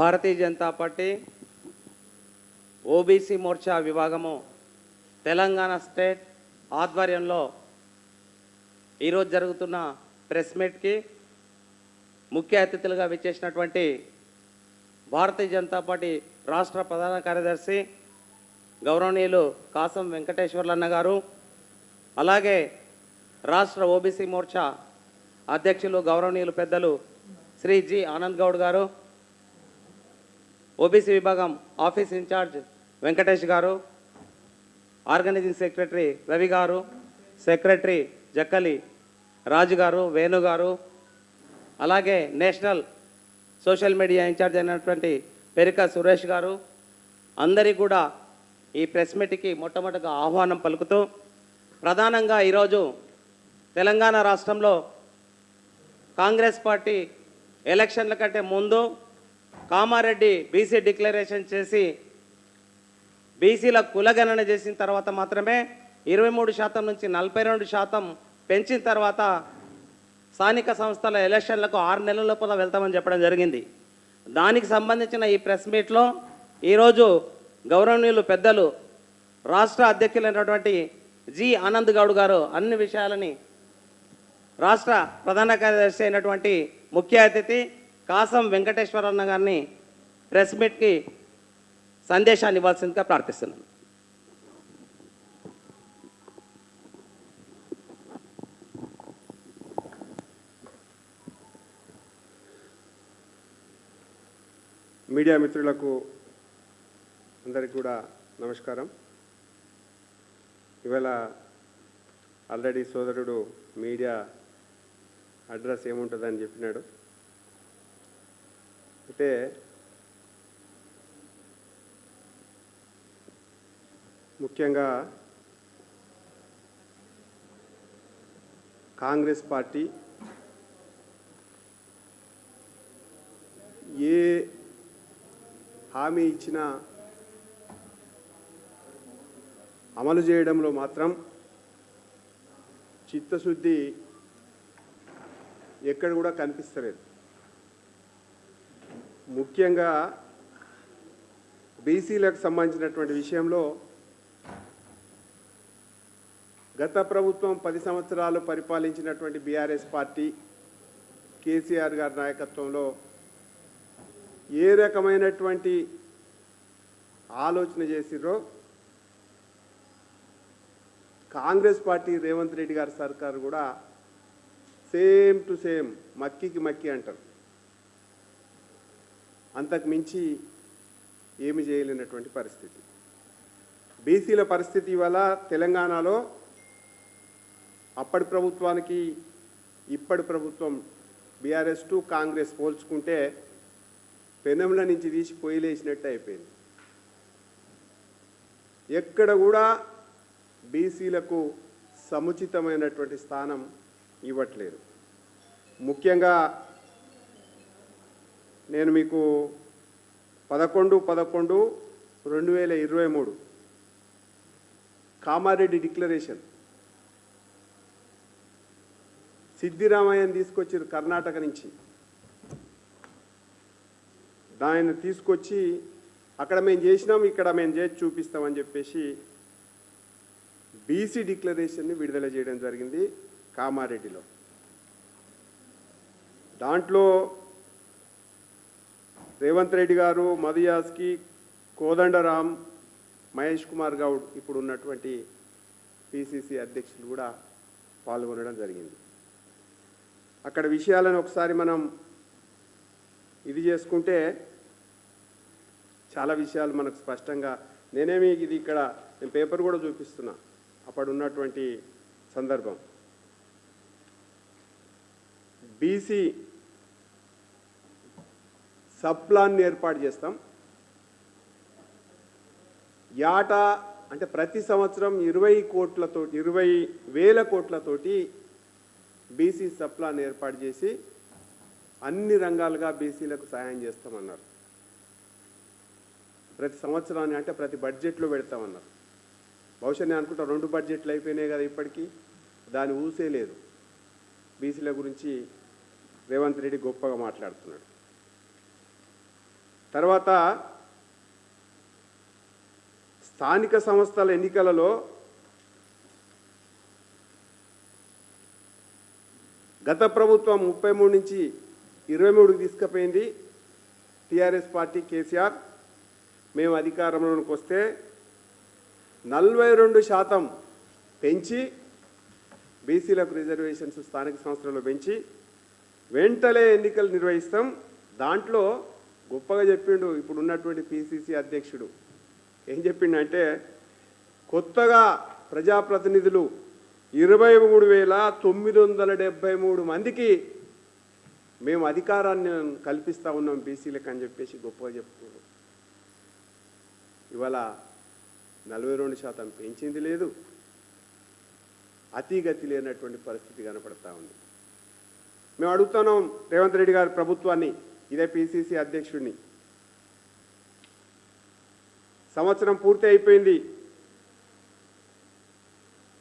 భారతీయ Janata party OBC Morcha విభాగము Telangana state ఆధ్వర్యంలో ఈరోజు జరుగుతున్న ప్రెస్ మీట్కి ముఖ్య అతిథులుగా విచ్చేసినటువంటి భారతీయ జనతా పార్టీ రాష్ట్ర ప్రధాన కార్యదర్శి గౌరవనీయులు కాసం వెంకటేశ్వర్లన్న గారు అలాగే రాష్ట్ర ఓబీసీ మోర్చా అధ్యక్షులు గౌరవనీయులు పెద్దలు శ్రీ జి ఆనంద్ గౌడ్ గారు ఓబీసీ విభాగం ఆఫీస్ ఇన్ఛార్జ్ వెంకటేష్ గారు ఆర్గనైజింగ్ సెక్రటరీ రవి గారు సెక్రటరీ జక్కలి రాజు గారు వేణు గారు అలాగే నేషనల్ సోషల్ మీడియా ఇన్ఛార్జ్ అయినటువంటి పెరిక సురేష్ గారు అందరికీ కూడా ఈ ప్రెస్ మీట్కి మొట్టమొదటిగా ఆహ్వానం పలుకుతూ ప్రధానంగా ఈరోజు తెలంగాణ రాష్ట్రంలో కాంగ్రెస్ పార్టీ ఎలక్షన్ల కంటే ముందు కామారెడ్డి బీసీ డిక్లరేషన్ చేసి బీసీల కులగణన చేసిన తర్వాత మాత్రమే ఇరవై మూడు శాతం నుంచి నలభై రెండు శాతం పెంచిన తర్వాత స్థానిక సంస్థల ఎలక్షన్లకు ఆరు నెలల లోపల వెళ్తామని చెప్పడం జరిగింది. దానికి సంబంధించిన ఈ ప్రెస్ మీట్లో ఈరోజు గౌరవనీయులు పెద్దలు రాష్ట్ర అధ్యక్షులైనటువంటి జి ఆనంద్ గౌడ్ గారు అన్ని విషయాలని రాష్ట్ర ప్రధాన కార్యదర్శి అయినటువంటి ముఖ్య అతిథి కాసం వెంకటేశ్వరన్న గారిని ప్రెస్ మీట్కి సందేశాన్ని ఇవ్వాల్సిందిగా ప్రార్థిస్తున్నాను. మీడియా మిత్రులకు అందరికి కూడా నమస్కారం. ఇవాళ ఆల్రెడీ సోదరుడు మీడియా అడ్రస్ ఏముంటుందని చెప్పినాడు. చెప్తే ముఖ్యంగా కాంగ్రెస్ పార్టీ ఏ హామీ ఇచ్చినా అమలు చేయడంలో మాత్రం చిత్తశుద్ధి ఎక్కడ కూడా కనిపిస్తలేదు. ముఖ్యంగా బీసీలకు సంబంధించినటువంటి విషయంలో గత ప్రభుత్వం పది సంవత్సరాలు పరిపాలించినటువంటి బీఆర్ఎస్ పార్టీ కేసీఆర్ గారి నాయకత్వంలో ఏ రకమైనటువంటి ఆలోచన చేసిర్రో కాంగ్రెస్ పార్టీ రేవంత్ రెడ్డి గారి సర్కారు కూడా సేమ్ టు సేమ్ మక్కికి మక్కి అంటారు. అంతకు మించి ఏమి చేయలేనటువంటి పరిస్థితి. బీసీల పరిస్థితి వల్ల తెలంగాణలో అప్పటి ప్రభుత్వానికి ఇప్పటి ప్రభుత్వం బీఆర్ఎస్ టు కాంగ్రెస్ పోల్చుకుంటే పెనంల నుంచి తీసి పొయ్యిలేసినట్టు అయిపోయింది. ఎక్కడ కూడా బీసీలకు సముచితమైనటువంటి స్థానం ఇవ్వట్లేదు. ముఖ్యంగా నేను మీకు పదకొండు పదకొండు రెండు వేల ఇరవై మూడు కామారెడ్డి డిక్లరేషన్. సిద్ధిరామయ్యని తీసుకొచ్చారు కర్ణాటక నుంచి. దాన్ని తీసుకొచ్చి అక్కడ మేము చేసినాం ఇక్కడ మేము చేసి చూపిస్తామని చెప్పేసి బీసీ డిక్లరేషన్ని విడుదల చేయడం జరిగింది కామారెడ్డిలో. దాంట్లో రేవంత్ రెడ్డి గారు మధుయాస్కి కోదండరాం మహేష్ కుమార్ గౌడ్ ఇప్పుడు ఉన్నటువంటి పిసిసి అధ్యక్షులు కూడా పాల్గొనడం జరిగింది. అక్కడ విషయాలను ఒకసారి మనం ఇది చేసుకుంటే చాలా విషయాలు మనకు స్పష్టంగా నేనేమి ఇది ఇక్కడ నేను పేపర్ కూడా చూపిస్తున్నా అప్పుడు ఉన్నటువంటి సందర్భం. బీసీ సబ్ ప్లాన్ని ఏర్పాటు చేస్తాం. యాటా అంటే ప్రతి సంవత్సరం ఇరవై కోట్లతో ఇరవై వేల కోట్లతోటి బీసీ సబ్ ప్లాన్ ఏర్పాటు చేసి అన్ని రంగాలుగా బీసీలకు సహాయం చేస్తామన్నారు. ప్రతి సంవత్సరాన్ని అంటే ప్రతి బడ్జెట్లో పెడతామన్నారు. బహుశా నేను అనుకుంటా రెండు బడ్జెట్లు అయిపోయినాయి కదా ఇప్పటికీ. దాని ఊసే లేదు బీసీల గురించి రేవంత్ రెడ్డి గొప్పగా మాట్లాడుతున్నాడు. తర్వాత స్థానిక సంస్థల ఎన్నికలలో గత ప్రభుత్వం ముప్పై మూడు నుంచి ఇరవై మూడుకి తీసుకుపోయింది. TRS party KCR. మేము అధికారంలోకి వస్తే నలభై రెండు శాతం పెంచి బీసీలకు రిజర్వేషన్స్ స్థానిక సంస్థలలో పెంచి వెంటనే ఎన్నికలు నిర్వహిస్తాం. దాంట్లో గొప్పగా చెప్పిండు ఇప్పుడు ఉన్నటువంటి పిసిసి అధ్యక్షుడు. ఏం చెప్పిండంటే కొత్తగా ప్రజాప్రతినిధులు ఇరవై మూడు వేల తొమ్మిది వందల డెబ్బై మూడు మందికి మేము అధికారాన్ని కల్పిస్తా ఉన్నాం బీసీలకు అని చెప్పేసి గొప్పగా చెప్పుకోడు ఇవాళ నలభై రెండు శాతం పెంచింది లేదు. అతిగతి లేనటువంటి పరిస్థితి కనపడతా ఉంది. మేము అడుగుతున్నాం రేవంత్ రెడ్డి గారి ప్రభుత్వాన్ని ఇదే పిసిసి అధ్యక్షుడిని. సంవత్సరం పూర్తి అయిపోయింది.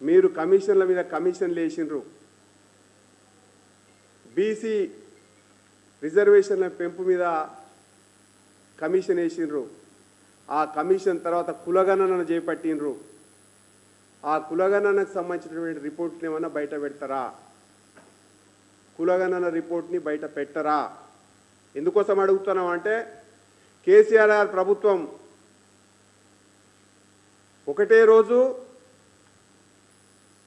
మీరు కమిషన్ల మీద కమిషన్లు వేసిండ్రు బీసీ రిజర్వేషన్ల పెంపు మీద కమిషన్ వేసిండ్రు. ఆ కమిషన్ తర్వాత కులగణనను చేపట్టిండ్రు. ఆ కులగణనకు సంబంధించినటువంటి రిపోర్ట్ని ఏమైనా బయట పెడతారా? కులగణన రిపోర్ట్ని బయట పెట్టరా? ఎందుకోసం అడుగుతున్నాం అంటే కేసీఆర్ ప్రభుత్వం ఒకటే రోజు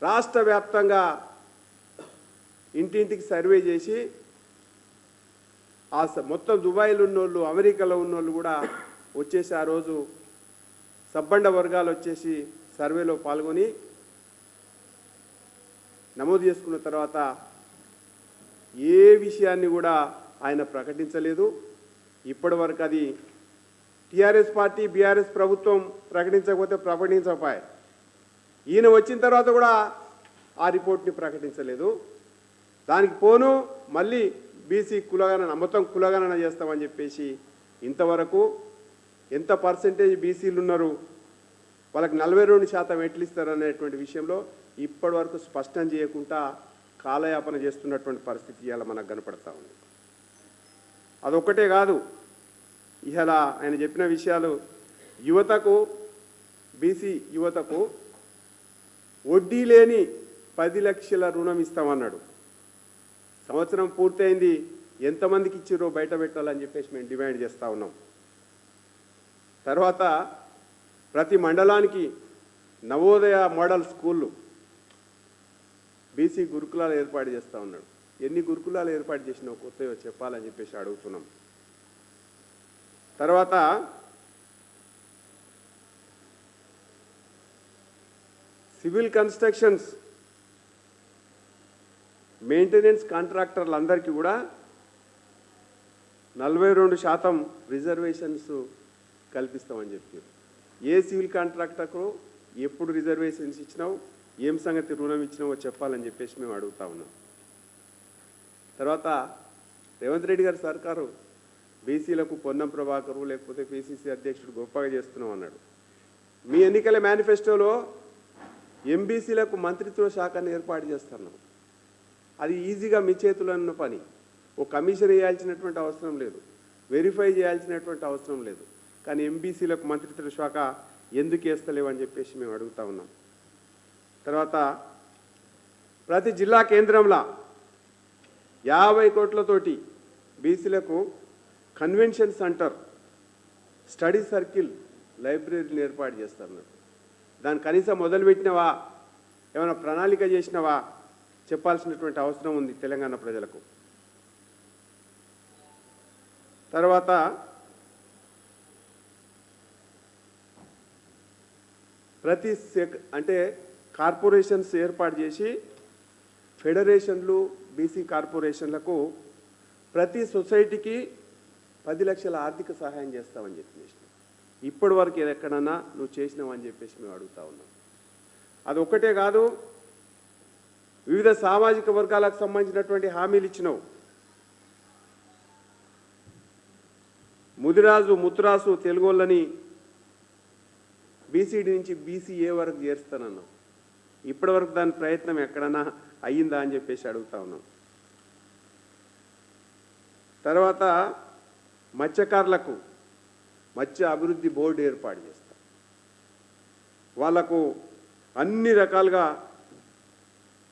రాష్ట్ర వ్యాప్తంగా ఇంటింటికి సర్వే చేసి ఆ మొత్తం దుబాయ్లో ఉన్నోళ్ళు అమెరికాలో ఉన్నోళ్ళు కూడా వచ్చేసి ఆ రోజు సబ్బండ వర్గాలు వచ్చేసి సర్వేలో పాల్గొని నమోదు చేసుకున్న తర్వాత ఏ విషయాన్ని కూడా ఆయన ప్రకటించలేదు. ఇప్పటి వరకు అది టీఆర్ఎస్ పార్టీ బీఆర్ఎస్ ప్రభుత్వం ప్రకటించకపోతే ప్రకటించకపోయాయి ఈయన వచ్చిన తర్వాత కూడా ఆ రిపోర్ట్ని ప్రకటించలేదు. దానికి పోను మళ్ళీ బీసీ కులగణన మొత్తం కులగణన చేస్తామని చెప్పేసి ఇంతవరకు ఎంత పర్సెంటేజ్ బీసీలు ఉన్నారు వాళ్ళకి నలభై రెండు శాతం ఎట్లు ఇస్తారు అనేటువంటి విషయంలో ఇప్పటి వరకు స్పష్టం చేయకుండా కాలయాపన చేస్తున్నటువంటి పరిస్థితి ఇవాళ మనకు కనపడతా ఉంది. అదొక్కటే కాదు. ఇవాళ ఆయన చెప్పిన విషయాలు యువతకు బీసీ యువతకు వడ్డీ లేని పది లక్షల రుణం ఇస్తామన్నాడు. సంవత్సరం పూర్తయింది ఎంతమందికి ఇచ్చిరో బయట పెట్టాలని చెప్పేసి మేము డిమాండ్ చేస్తూ ఉన్నాం. తర్వాత ప్రతి మండలానికి నవోదయ మోడల్ స్కూళ్ళు బీసీ గురుకులాలు ఏర్పాటు చేస్తూ ఉన్నాడు. ఎన్ని గురుకులాలు ఏర్పాటు చేసినావు కొత్తగా చెప్పాలని చెప్పేసి అడుగుతున్నాం. తర్వాత సివిల్ కన్స్ట్రక్షన్స్ మెయింటెనెన్స్ కాంట్రాక్టర్లందరికీ కూడా నలభై రెండు శాతం రిజర్వేషన్స్ కల్పిస్తామని చెప్పారు. ఏ సివిల్ కాంట్రాక్టర్కు ఎప్పుడు రిజర్వేషన్స్ ఇచ్చినావు ఏం సంగతి రుణం ఇచ్చినావో చెప్పాలని చెప్పేసి మేము అడుగుతా ఉన్నాం. తర్వాత రేవంత్ రెడ్డి గారి సర్కారు బీసీలకు పొన్నం ప్రభాకరు లేకపోతే పిసిసి అధ్యక్షుడు గొప్పగా చేస్తున్నాం అన్నాడు. మీ ఎన్నికల మేనిఫెస్టోలో ఎంబీసీలకు మంత్రిత్వ శాఖను ఏర్పాటు చేస్తున్నాం అది ఈజీగా మీ చేతిలో ఉన్న పని. ఓ కమిషన్ వేయాల్సినటువంటి అవసరం లేదు. వెరిఫై చేయాల్సినటువంటి అవసరం లేదు. కానీ ఎంబీసీలకు మంత్రిత్వ శాఖ ఎందుకు వేస్తలేవని చెప్పేసి మేము అడుగుతా ఉన్నాం. తర్వాత ప్రతి జిల్లా కేంద్రంలో యాభై కోట్లతోటి బీసీలకు కన్వెన్షన్ సెంటర్ స్టడీ సర్కిల్ లైబ్రరీని ఏర్పాటు చేస్తున్నారు దాన్ని కనీసం మొదలుపెట్టినవా? ఏమైనా ప్రణాళిక చేసినవా? చెప్పాల్సినటువంటి అవసరం ఉంది తెలంగాణ ప్రజలకు. తర్వాత ప్రతి అంటే కార్పొరేషన్స్ ఏర్పాటు చేసి ఫెడరేషన్లు బీసీ కార్పొరేషన్లకు ప్రతి సొసైటీకి పది లక్షల ఆర్థిక సహాయం చేస్తామని చెప్పేసి. ఇప్పటి వరకు ఎక్కడన్నా నువ్వు చేసినావని చెప్పేసి మేము అడుగుతా ఉన్నాం. అది ఒక్కటే కాదు వివిధ సామాజిక వర్గాలకు సంబంధించినటువంటి హామీలు ఇచ్చినావు. ముదిరాజు ముత్తురాసు తెలుగోళ్ళని బీసీడీ నుంచి బీసీఏ వరకు చేరుస్తానన్నావు ఇప్పటి వరకు దాని ప్రయత్నం ఎక్కడన్నా అయ్యిందా అని చెప్పేసి అడుగుతా ఉన్నాం. తర్వాత మత్స్యకారులకు మత్స్య అభివృద్ధి బోర్డు ఏర్పాటు చేస్తాం. వాళ్ళకు అన్ని రకాలుగా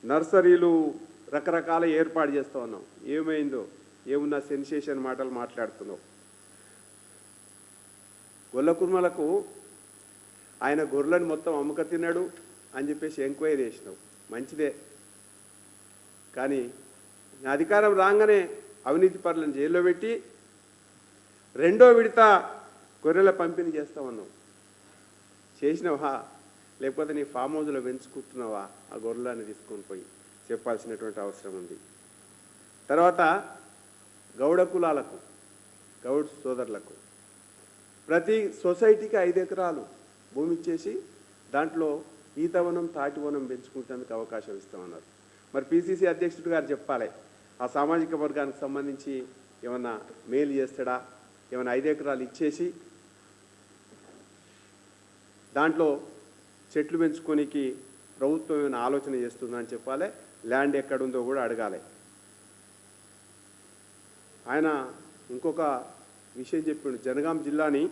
నర్సరీలు రకరకాల ఏర్పాటు చేస్తూ ఉన్నాం. ఏమైందో ఏమున్నా సెన్సేషన్ మాటలు మాట్లాడుతున్నావు గొల్ల కుర్మలకు ఆయన గొర్రెలను మొత్తం అమ్మక తిన్నాడు అని చెప్పేసి ఎంక్వైరీ చేసినావు మంచిదే. కానీ నా అధికారం రాగానే అవినీతి పరులను జైల్లో పెట్టి రెండో విడత గొర్రెల పంపిణీ చేస్తామన్నావు చేసినవా? లేకపోతే నీ ఫామ్ హౌస్లో పెంచుకుంటున్నావా? ఆ గొర్రెలను తీసుకొని పోయి చెప్పాల్సినటువంటి అవసరం ఉంది. తర్వాత గౌడ కులాలకు గౌడ్ సోదరులకు ప్రతి సొసైటీకి ఐదు ఎకరాలు భూమి ఇచ్చేసి దాంట్లో ఈతవనం తాటివనం పెంచుకుంటేందుకు అవకాశం ఇస్తామన్నారు. మరి పిసిసి అధ్యక్షుడు గారు చెప్పాలి ఆ సామాజిక వర్గానికి సంబంధించి ఏమన్నా మేలు చేస్తాడా ఏమైనా ఐదు ఎకరాలు ఇచ్చేసి దాంట్లో చెట్లు పెంచుకోనికి ప్రభుత్వం ఏమైనా ఆలోచన చేస్తుందా అని చెప్పాలి ల్యాండ్ ఎక్కడుందో కూడా అడగాలి. ఆయన ఇంకొక విషయం చెప్పిండు జనగాం జిల్లాని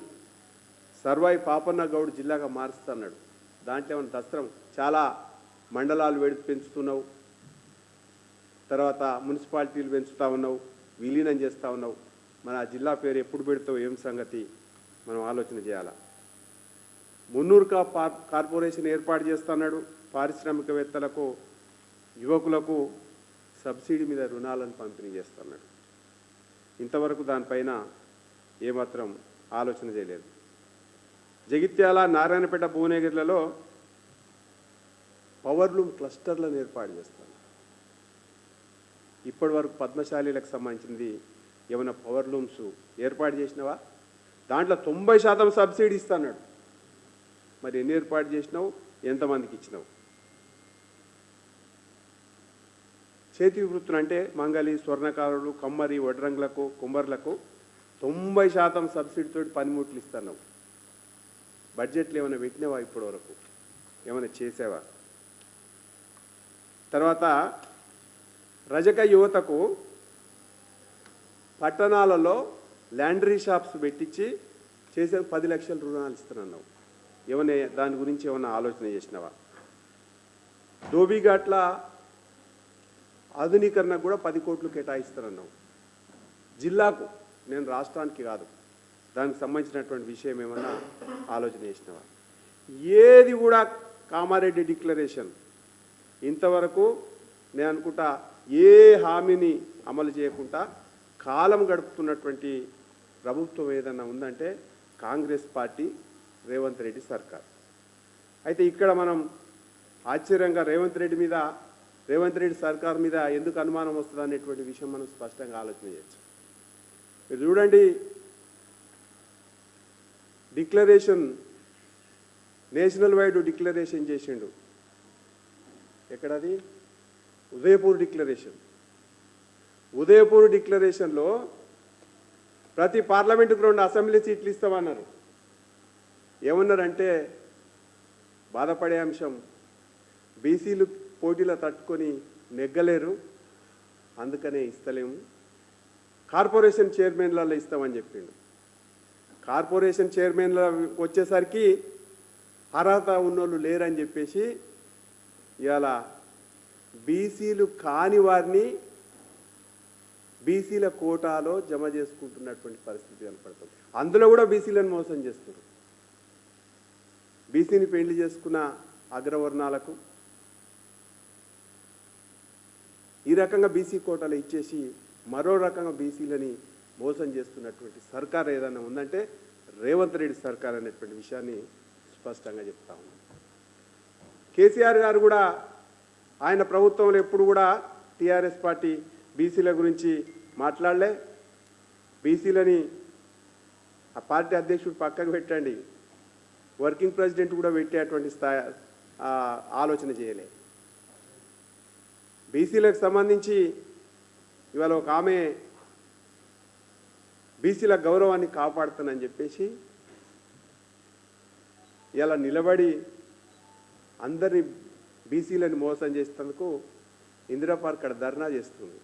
సర్వాయి పాపన్న గౌడ్ జిల్లాగా మారుస్తున్నాడు. దాంట్లో ఏమైనా దస్త్రం చాలా మండలాలు వేడి పెంచుతున్నావు తర్వాత మున్సిపాలిటీలు పెంచుతూ ఉన్నావు విలీనం చేస్తూ ఉన్నావు. మన ఆ జిల్లా పేరు ఎప్పుడు పెడతావు ఏం సంగతి? మనం ఆలోచన చేయాలా? మున్నూరు కా కార్పొరేషన్ ఏర్పాటు చేస్తున్నాడు. పారిశ్రామికవేత్తలకు యువకులకు సబ్సిడీ మీద రుణాలను పంపిణీ చేస్తున్నాడు. ఇంతవరకు దానిపైన ఏమాత్రం ఆలోచన చేయలేదు. జగిత్యాల నారాయణపేట భువనగిరిలలో పవర్లూమ్ క్లస్టర్లను ఏర్పాటు చేస్తాను ఇప్పటి వరకు పద్మశాలీలకు సంబంధించింది ఏమైనా పవర్ లూమ్స్ ఏర్పాటు చేసినావా? దాంట్లో తొంభై శాతం సబ్సిడీ ఇస్తున్నాడు. మరి ఎన్ని ఏర్పాటు చేసినావు? ఎంతమందికి ఇచ్చినావు? చేతి వృత్తులు అంటే మంగలి స్వర్ణకారులు కమ్మరి వడ్రంగులకు కుమ్మర్లకు తొంభై శాతం సబ్సిడీతో పనిముట్లు ఇస్తున్నావు. బడ్జెట్లు ఏమైనా పెట్టినావా ఇప్పటి వరకు ఏమైనా చేసావా? తర్వాత రజక యువతకు పట్టణాలలో ల్యాండరీ షాప్స్ పెట్టించి చేసే పది లక్షల రుణాలు ఇస్తున్నావు ఏమైనా దాని గురించి ఏమైనా ఆలోచన చేసినావా? ధోబీఘాట్ల ఆధునీకరణ కూడా పది కోట్లు కేటాయిస్తారన్నావు జిల్లాకు నేను రాష్ట్రానికి కాదు దానికి సంబంధించినటువంటి విషయం ఏమన్నా ఆలోచన చేసినావా? ఏది కూడా కామారెడ్డి డిక్లరేషన్. ఇంతవరకు నేను అనుకుంటా ఏ హామీని అమలు చేయకుండా కాలం గడుపుతున్నటువంటి ప్రభుత్వం ఏదన్నా ఉందంటే కాంగ్రెస్ పార్టీ రేవంత్ రెడ్డి సర్కార్. అయితే ఇక్కడ మనం ఆశ్చర్యంగా రేవంత్ రెడ్డి మీద రేవంత్ రెడ్డి సర్కార్ మీద ఎందుకు అనుమానం వస్తుంది అనేటువంటి విషయం మనం స్పష్టంగా ఆలోచన చేయొచ్చు. మీరు చూడండి డిక్లరేషన్ నేషనల్ వైడ్ డిక్లరేషన్ చేసిండు. ఎక్కడది? ఉదయపూర్ డిక్లరేషన్. ఉదయపూర్ డిక్లరేషన్లో ప్రతి పార్లమెంటుకు రెండు అసెంబ్లీ సీట్లు ఇస్తామన్నారు. ఏమన్నారంటే బాధపడే అంశం బీసీలు పోటీలో తట్టుకొని నెగ్గలేరు అందుకనే ఇస్తలేము. కార్పొరేషన్ చైర్మన్లలో ఇస్తామని చెప్పిండు. కార్పొరేషన్ చైర్మన్ల వచ్చేసరికి అర్హత ఉన్నోళ్ళు లేరని చెప్పేసి ఇవాళ బీసీలు కాని వారిని బీసీల కోటాలో జమ చేసుకుంటున్నటువంటి పరిస్థితి కనపడుతుంది. అందులో కూడా బీసీలను మోసం చేస్తున్నారు. బీసీని పెళ్ళి చేసుకున్న అగ్రవర్ణాలకు ఈ రకంగా బీసీ కోటాలు ఇచ్చేసి మరో రకంగా బీసీలని మోసం చేస్తున్నటువంటి సర్కార్ ఏదైనా ఉందంటే రేవంత్ రెడ్డి సర్కార్ అనేటువంటి విషయాన్ని స్పష్టంగా చెప్తా ఉన్నాం. కేసీఆర్ గారు కూడా ఆయన ప్రభుత్వంలో ఎప్పుడు కూడా టీఆర్ఎస్ పార్టీ బీసీల గురించి మాట్లాడలే. బీసీలని ఆ పార్టీ అధ్యక్షుడు పక్కకు పెట్టండి. వర్కింగ్ ప్రెసిడెంట్ కూడా పెట్టేటువంటి స్థాయి ఆలోచన చేయలే. బీసీలకు సంబంధించి ఇవాళ ఒక ఆమె బీసీల గౌరవాన్ని కాపాడుతానని చెప్పేసి ఇలా నిలబడి అందరినీ బీసీలను మోసం చేసేందుకు ఇందిరా పార్క్ అక్కడ ధర్నా చేస్తుంది.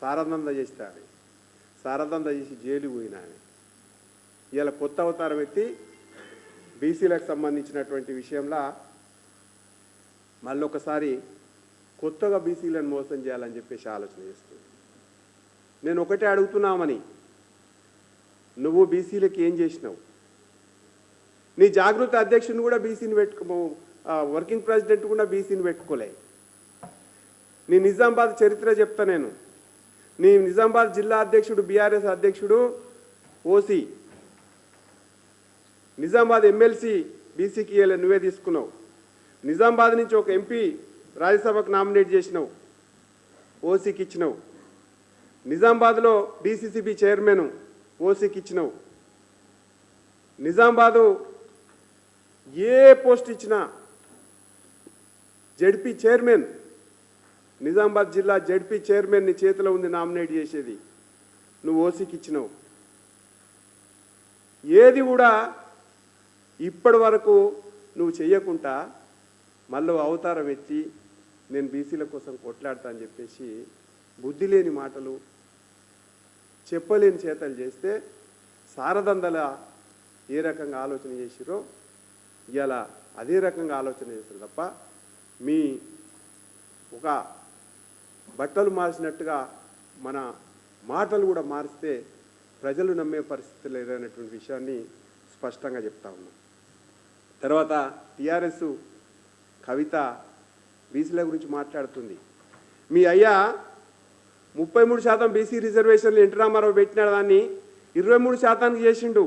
సారదంద చేస్తాను సారదంద చేసి జైలు పోయిన ఇలా కొత్త అవతారం ఎత్తి బీసీలకు సంబంధించినటువంటి విషయంలో మళ్ళీ ఒకసారి కొత్తగా బీసీలను మోసం చేయాలని చెప్పేసి ఆలోచన చేస్తుంది. నేను ఒకటే అడుగుతున్నామని నువ్వు బీసీలకు ఏం చేసినావు? నీ జాగృత అధ్యక్షుని కూడా బీసీని పెట్టుకో వర్కింగ్ ప్రెసిడెంట్ కూడా బీసీని పెట్టుకోలే. నీ నిజామాబాద్ చరిత్ర చెప్తా నేను. నీ నిజామాబాద్ జిల్లా అధ్యక్షుడు బీఆర్ఎస్ అధ్యక్షుడు ఓసీ. నిజామాబాద్ ఎమ్మెల్సీ బీసీకి ఇయ్యలే నువ్వే తీసుకున్నావు. నిజామాబాద్ నుంచి ఒక ఎంపీ రాజ్యసభకు నామినేట్ చేసినావు. ఓసీకి ఇచ్చినావు. నిజామాబాద్లో డీసీసీబీ చైర్మన్ ఓసీకి ఇచ్చినావు. నిజామాబాదు ఏ పోస్ట్ ఇచ్చినా జడ్పీ చైర్మన్ నిజామాబాద్ జిల్లా జడ్పీ చైర్మన్ నీ చేతిలో ఉంది నామినేట్ చేసేది. నువ్వు ఓసీకి ఇచ్చినావు. ఏది కూడా ఇప్పటి వరకు నువ్వు చెయ్యకుండా మళ్ళీ అవతారం ఎత్తి నేను బీసీల కోసం కొట్లాడతా అని చెప్పేసి బుద్ధి లేని మాటలు చెప్పలేని చేతలు చేస్తే సారదందల ఏ రకంగా ఆలోచన చేసిరో ఇలా అదే రకంగా ఆలోచన చేస్తారు తప్ప మీ ఒక బట్టలు మార్చినట్టుగా మన మాటలు కూడా మారిస్తే ప్రజలు నమ్మే పరిస్థితి లేదనేటువంటి విషయాన్ని స్పష్టంగా చెప్తా ఉన్నాం. తర్వాత టిఆర్ఎస్ కవిత బీసీల గురించి మాట్లాడుతుంది. మీ అయ్యా ముప్పై మూడు శాతం బీసీ రిజర్వేషన్లు ఎన్టీ రామారావు పెట్టిన దాన్ని ఇరవై మూడు శాతానికి చేసిండు.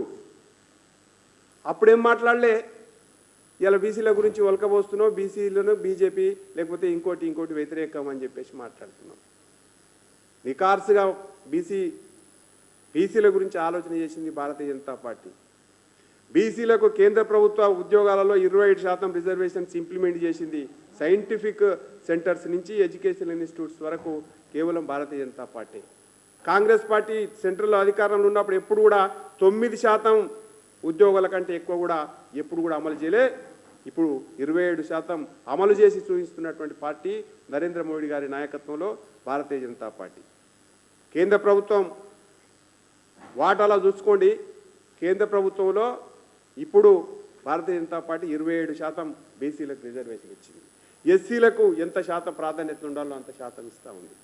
అప్పుడేం మాట్లాడలే? ఇలా బీసీల గురించి ఒలకబోస్తున్నావు బీసీలను బీజేపీ లేకపోతే ఇంకోటి ఇంకోటి వ్యతిరేకం అని చెప్పేసి మాట్లాడుతున్నాం నికార్సుగా బీసీ బీసీల గురించి ఆలోచన చేసింది భారతీయ జనతా పార్టీ. బీసీలకు కేంద్ర ప్రభుత్వ ఉద్యోగాలలో ఇరవై ఐదు శాతం రిజర్వేషన్స్ ఇంప్లిమెంట్ చేసింది సైంటిఫిక్ సెంటర్స్ నుంచి ఎడ్యుకేషన్ ఇన్స్టిట్యూట్స్ వరకు కేవలం భారతీయ జనతా పార్టీ. కాంగ్రెస్ పార్టీ సెంట్రల్లో అధికారంలో ఉన్నప్పుడు ఎప్పుడు కూడా తొమ్మిది శాతం ఉద్యోగాల కంటే ఎక్కువ కూడా ఎప్పుడు కూడా అమలు చేయలే. ఇప్పుడు ఇరవై ఏడు శాతం అమలు చేసి చూపిస్తున్నటువంటి పార్టీ నరేంద్ర మోడీ గారి నాయకత్వంలో భారతీయ జనతా పార్టీ. కేంద్ర ప్రభుత్వం వాటాలో చూసుకోండి. కేంద్ర ప్రభుత్వంలో ఇప్పుడు భారతీయ జనతా పార్టీ ఇరవై ఏడు శాతం బీసీలకు రిజర్వేషన్ ఇచ్చింది. ఎస్సీలకు ఎంత శాతం ప్రాధాన్యత ఉండాలో అంత శాతం ఇస్తూ ఉంది.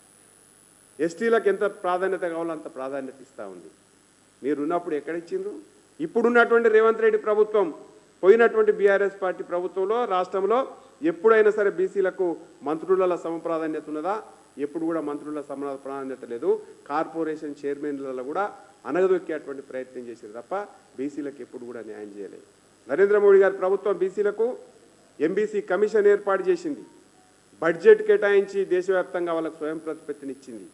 ఎస్టీలకు ఎంత ప్రాధాన్యత కావాలో అంత ప్రాధాన్యత ఇస్తూ ఉంది. మీరు ఉన్నప్పుడు ఎక్కడ ఇచ్చిండ్రు? ఇప్పుడున్నటువంటి రేవంత్ రెడ్డి ప్రభుత్వం పోయినటువంటి బీఆర్ఎస్ పార్టీ ప్రభుత్వంలో రాష్ట్రంలో ఎప్పుడైనా సరే బీసీలకు మంత్రుల సమప్రాధాన్యత ఉన్నదా? ఎప్పుడు కూడా మంత్రుల సమ ప్రాధాన్యత లేదు. కార్పొరేషన్ చైర్మన్లలో కూడా అనగదొక్కేటువంటి ప్రయత్నం చేసింది తప్ప బీసీలకు ఎప్పుడు కూడా న్యాయం చేయలేదు. నరేంద్ర మోడీ గారి ప్రభుత్వం బీసీలకు ఎంబీసీ కమిషన్ ఏర్పాటు చేసింది. బడ్జెట్ కేటాయించి దేశవ్యాప్తంగా వాళ్ళకు స్వయం ప్రతిపత్తినిచ్చింది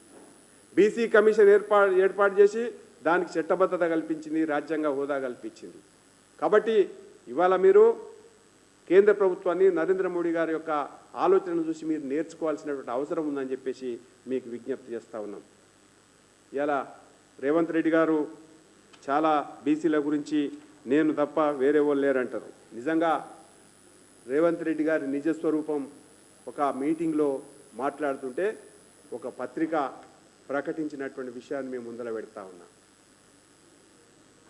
బీసీ కమిషన్ ఏర్పాటు ఏర్పాటు చేసి దానికి చట్టబద్ధత కల్పించింది రాజ్యాంగ హోదా కల్పించింది. కాబట్టి ఇవాళ మీరు కేంద్ర ప్రభుత్వాన్ని నరేంద్ర మోడీ గారి యొక్క ఆలోచనను చూసి మీరు నేర్చుకోవాల్సినటువంటి అవసరం ఉందని చెప్పేసి మీకు విజ్ఞప్తి చేస్తూ ఉన్నాం. ఇలా రేవంత్ రెడ్డి గారు చాలా బీసీల గురించి నేను తప్ప వేరే వాళ్ళు లేరంటారు. నిజంగా రేవంత్ రెడ్డి గారి నిజ స్వరూపం ఒక మీటింగ్లో మాట్లాడుతుంటే ఒక పత్రిక ప్రకటించినటువంటి విషయాన్ని మేము ముందర పెడతా ఉన్నాం.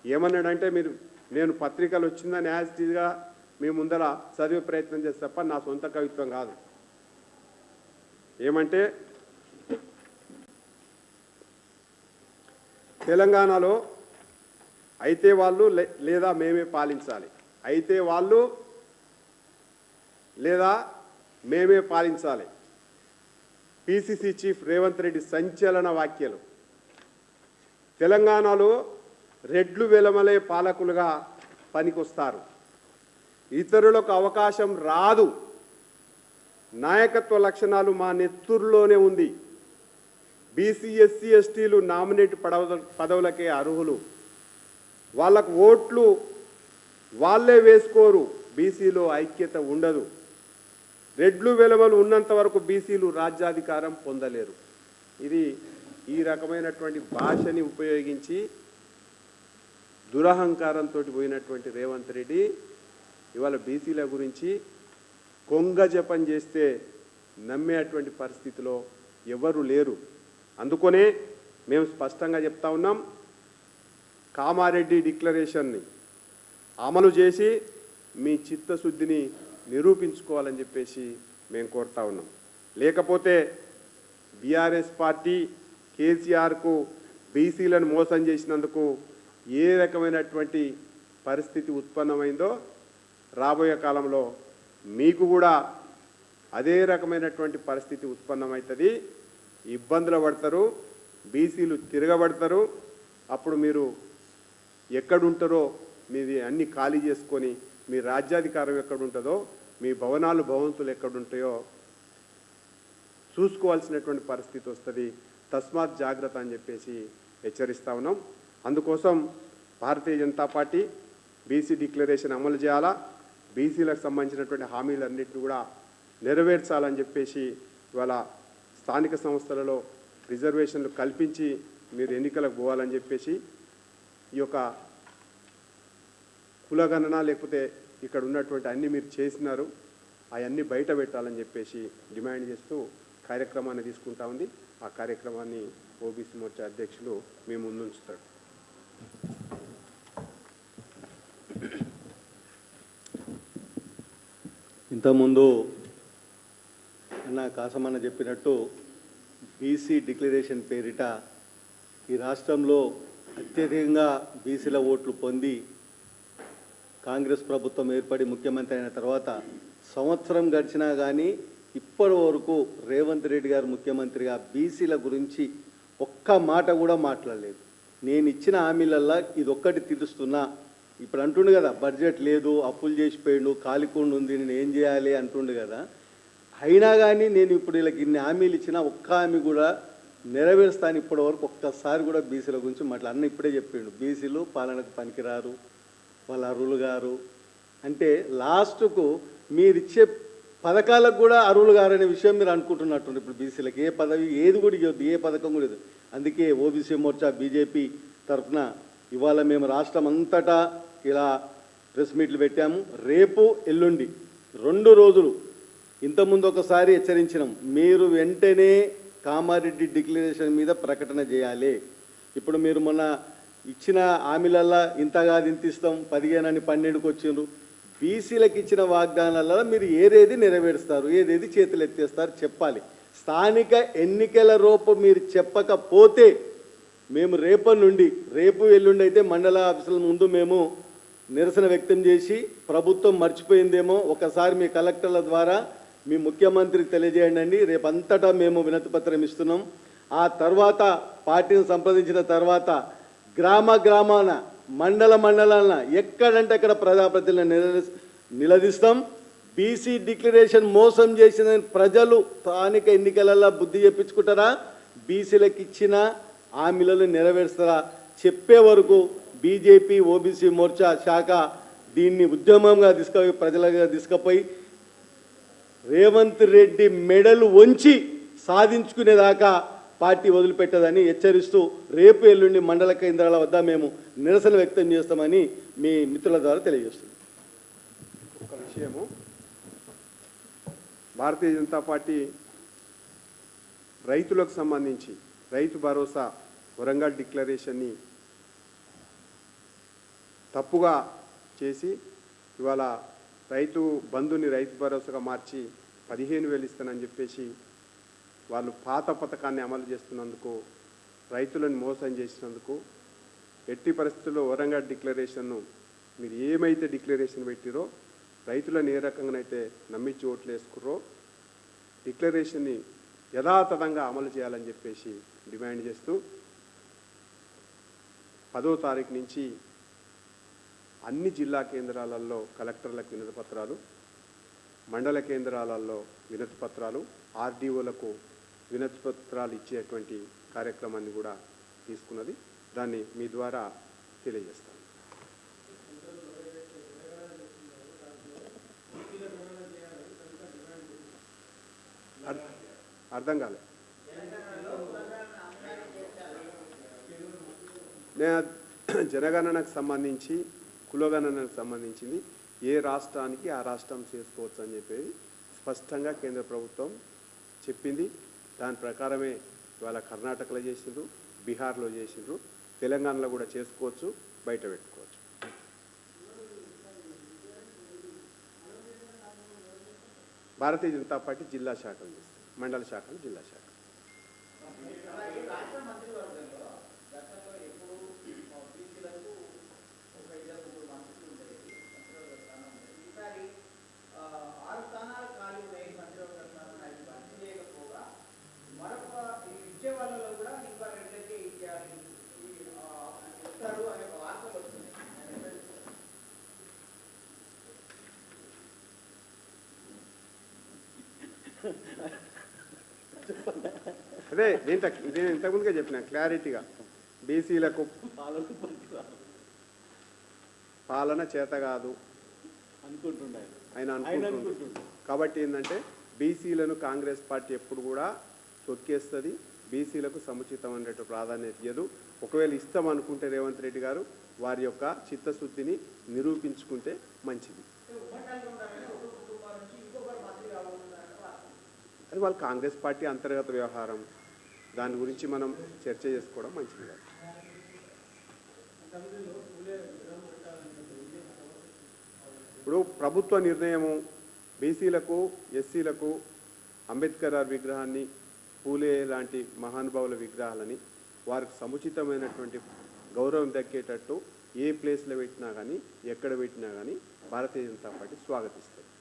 ఏమన్నాడంటే మీరు నేను పత్రికలు వచ్చిందని యాజిటీగా మీ ముందర చదివే ప్రయత్నం చేస్తే తప్ప నా సొంత కవిత్వం కాదు. ఏమంటే తెలంగాణలో అయితే వాళ్ళు లే- లేదా మేమే పాలించాలి. అయితే వాళ్ళు లేదా మేమే పాలించాలి. P C C chief Revanth Reddy సంచలన వ్యాఖ్యలు. తెలంగాణలో రెడ్లు వెలమలే పాలకులుగా పనికొస్తారు. ఇతరులకు అవకాశం రాదు. నాయకత్వ లక్షణాలు మా నెత్తురులోనే ఉంది. బీసీ ఎస్సీ ఎస్టీలు నామినేట్ పడవ పదవులకే అర్హులు. వాళ్ళకు ఓట్లు వాళ్ళే వేసుకోరు. బీసీలో ఐక్యత ఉండదు. రెడ్లు వెలమలు ఉన్నంత వరకు బీసీలు రాజ్యాధికారం పొందలేరు. ఇది ఈ రకమైనటువంటి భాషని ఉపయోగించి దురహంకారంతో పోయినటువంటి రేవంత్ రెడ్డి ఇవాళ బీసీల గురించి కొంగ జపం చేస్తే నమ్మేటువంటి పరిస్థితిలో ఎవరు లేరు. అందుకనే మేము స్పష్టంగా చెప్తా ఉన్నాం కామారెడ్డి డిక్లరేషన్ని అమలు చేసి మీ చిత్తశుద్ధిని నిరూపించుకోవాలని చెప్పేసి మేము కోరుతా ఉన్నాం. లేకపోతే బీఆర్ఎస్ పార్టీ కేసీఆర్కు బీసీలను మోసం చేసినందుకు ఏ రకమైనటువంటి పరిస్థితి ఉత్పన్నమైందో రాబోయే కాలంలో మీకు కూడా అదే రకమైనటువంటి పరిస్థితి ఉత్పన్నమవుతుంది ఇబ్బందులు పడతారు బీసీలు తిరగబడతారు. అప్పుడు మీరు ఎక్కడుంటారో మీది అన్ని ఖాళీ చేసుకొని మీ రాజ్యాధికారం ఎక్కడుంటుందో మీ భవనాలు భవంతులు ఎక్కడుంటాయో చూసుకోవాల్సినటువంటి పరిస్థితి వస్తుంది. తస్మాత్ జాగ్రత్త అని చెప్పేసి హెచ్చరిస్తా ఉన్నాం. అందుకోసం Bharatiya Janata party BC declaration అమలు చేయాలా? బీసీలకు సంబంధించినటువంటి హామీలన్నింటినీ కూడా నెరవేర్చాలని చెప్పేసి ఇవాళ స్థానిక సంస్థలలో రిజర్వేషన్లు కల్పించి మీరు ఎన్నికలకు పోవాలని చెప్పేసి ఈ యొక్క కులగణన లేకపోతే ఇక్కడ ఉన్నటువంటి అన్ని మీరు చేసినారు అవన్నీ బయట పెట్టాలని చెప్పేసి డిమాండ్ చేస్తూ కార్యక్రమాన్ని తీసుకుంటా ఉంది. ఆ కార్యక్రమాన్ని ఓబీసీ మోర్చా అధ్యక్షులు మీ ముందుంచుతాడు ఇంతకుముందు అన్న కాసమన్న చెప్పినట్టు బీసీ డిక్లరేషన్ పేరిట ఈ రాష్ట్రంలో అత్యధికంగా బీసీల ఓట్లు పొంది కాంగ్రెస్ ప్రభుత్వం ఏర్పడి ముఖ్యమంత్రి అయిన తర్వాత సంవత్సరం గడిచినా కానీ ఇప్పటి వరకు రేవంత్ రెడ్డి గారు ముఖ్యమంత్రిగా బీసీల గురించి ఒక్క మాట కూడా మాట్లాడలేదు. నేను ఇచ్చిన హామీలల్లా ఇదొక్కటి తీరుస్తున్నా ఇప్పుడు అంటుండు కదా బడ్జెట్ లేదు అప్పులు చేసిపోయిండు కాలికుండు ఉంది నేను ఏం చేయాలి అంటుండు కదా. అయినా కానీ నేను ఇప్పుడు వీళ్ళకి ఇన్ని హామీలు ఇచ్చినా ఒక్క హామీ కూడా నెరవేరుస్తాను ఇప్పటి వరకు ఒక్కసారి కూడా బీసీల గురించి మాట్లా అన్న ఇప్పుడే చెప్పిండు. బీసీలు పాలనకు పనికిరారు వాళ్ళ అరువులు గారు. అంటే లాస్ట్కు మీరు ఇచ్చే పథకాలకు కూడా అరువులు గారనే విషయం మీరు అనుకుంటున్నట్టు ఇప్పుడు బీసీలకు. ఏ పదవి ఏది కూడా ఇవ్వద్దు ఏ పథకం కూడా లేదు అందుకే ఓబీసీ మోర్చా బీజేపీ తరఫున ఇవాళ మేము రాష్ట్రం అంతటా ఇలా ప్రెస్ మీట్లు పెట్టాము. రేపు ఎల్లుండి రెండు రోజులు ఇంతకుముందు ఒకసారి హెచ్చరించినాం. మీరు వెంటనే కామారెడ్డి డిక్లరేషన్ మీద ప్రకటన చేయాలి. ఇప్పుడు మీరు మొన్న ఇచ్చిన హామీలల్లా ఇంతగా ఇంత ఇస్తాం పదిహేనని పన్నెండుకి వచ్చిండ్రు. బీసీలకు ఇచ్చిన వాగ్దానాలలో మీరు ఏదేది నెరవేరుస్తారు ఏదేది చేతులు ఎత్తేస్తారు చెప్పాలి. స్థానిక ఎన్నికల రూపు మీరు చెప్పకపోతే మేము రేపటి నుండి రేపు ఎల్లుండి అయితే మండల ఆఫీసుల ముందు మేము నిరసన వ్యక్తం చేసి ప్రభుత్వం మర్చిపోయిందేమో ఒకసారి మీ కలెక్టర్ల ద్వారా మీ ముఖ్యమంత్రికి తెలియజేయండి అండి. రేపంతటా మేము వినతిపత్రం ఇస్తున్నాం. ఆ తర్వాత పార్టీని సంప్రదించిన తర్వాత గ్రామ గ్రామాన మండల మండలాన ఎక్కడంటే అక్కడ ప్రజాప్రతినిధులను నిల నిలదీస్తాం. బీసీ డిక్లరేషన్ మోసం చేసిన ప్రజలు స్థానిక ఎన్నికలలో బుద్ధి చెప్పించుకుంటారా? బీసీలకు ఇచ్చిన హామీలను నెరవేరుస్తారా? చెప్పే వరకు బీజేపీ ఓబీసీ మోర్చా శాఖ దీన్ని ఉద్యమంగా తీసుకుపోయి ప్రజలుగా తీసుకుపోయి రేవంత్ రెడ్డి మెడలు వంచి సాధించుకునేదాకా పార్టీ వదిలిపెట్టదని హెచ్చరిస్తూ రేపు ఎల్లుండి మండల కేంద్రాల వద్ద మేము నిరసన వ్యక్తం చేస్తామని మీ మిత్రుల ద్వారా తెలియజేస్తుంది ఒక విషయము. భారతీయ జనతా పార్టీ రైతులకు సంబంధించి రైతు భరోసా వరంగల్ డిక్లరేషన్ని తప్పుగా చేసి ఇవాళ రైతు బంధుని రైతు భరోసాగా మార్చి పదిహేను వేలు ఇస్తానని చెప్పేసి వాళ్ళు పాత పథకాన్ని అమలు చేస్తున్నందుకు రైతులను మోసం చేసినందుకు ఎట్టి పరిస్థితుల్లో వరంగల్ డిక్లరేషన్ను మీరు ఏమైతే డిక్లరేషన్ పెట్టిరో రైతులను ఏ రకంగానైతే నమ్మించి ఓట్లు వేసుకుర్రో డిక్లరేషన్ని యథాతథంగా అమలు చేయాలని చెప్పేసి డిమాండ్ చేస్తూ పదో తారీఖు నుంచి అన్ని జిల్లా కేంద్రాలలో కలెక్టర్లకు వినతి పత్రాలు మండల కేంద్రాలలో వినతి పత్రాలు ఆర్డీఓలకు వినతి పత్రాలు ఇచ్చేటువంటి కార్యక్రమాన్ని కూడా తీసుకున్నది. దాన్ని మీ ద్వారా తెలియజేస్తాను. అర్- అర్థం కాలేదు జనగణనకు సంబంధించి కులగణనకు సంబంధించింది ఏ రాష్ట్రానికి ఆ రాష్ట్రం చేసుకోవచ్చు అని చెప్పేది స్పష్టంగా కేంద్ర ప్రభుత్వం చెప్పింది. దాని ప్రకారమే ఇవాళ కర్ణాటకలో చేసిండ్రు బీహార్లో చేసిండ్రు తెలంగాణలో కూడా చేసుకోవచ్చు బయట పెట్టుకోవచ్చు. భారతీయ జనతా పార్టీ జిల్లా శాఖలు చేస్తుంది మండల శాఖలు జిల్లా శాఖ ఆరు స్థానాలు ఖాళీ ఉన్నాయి మంత్రివర్గ స్థానాలు అది భర్తీ చేయకపోగా మరొక ఈ ఇచ్చే వాళ్ళలో కూడా ఇంకా రెండైతే ఇచ్చేయాలి ఈ, ఆ, ఇస్తారు అనే ఒక వార్తలు వస్తున్నాయి అదే తక్- నేను ఇంతకుముందుగా చెప్పిన క్లారిటీగా బీసీలకు పాలన చేత కాదు. ఆయన అనుకుంటున్నాడు కాబట్టి ఏంటంటే బీసీలను కాంగ్రెస్ పార్టీ ఎప్పుడు కూడా తొక్కేస్తుంది. బీసీలకు సముచితమైన ప్రాధాన్యత ఇవ్వదు ఒకవేళ ఇస్తాం అనుకుంటే రేవంత్ రెడ్డి గారు వారి యొక్క చిత్తశుద్ధిని నిరూపించుకుంటే మంచిది. అది వాళ్ళ కాంగ్రెస్ పార్టీ అంతర్గత వ్యవహారం. దాని గురించి మనం చర్చ చేసుకోవడం మంచిది కాదు. ఇప్పుడు ప్రభుత్వ నిర్ణయము బీసీలకు ఎస్సీలకు అంబేద్కర్ గారి విగ్రహాన్ని పూలే లాంటి మహానుభావుల విగ్రహాలని వారికి సముచితమైనటువంటి గౌరవం దక్కేటట్టు ఏ ప్లేస్లో పెట్టినా కానీ ఎక్కడ పెట్టినా కానీ భారతీయ జనతా పార్టీ స్వాగతిస్తుంది.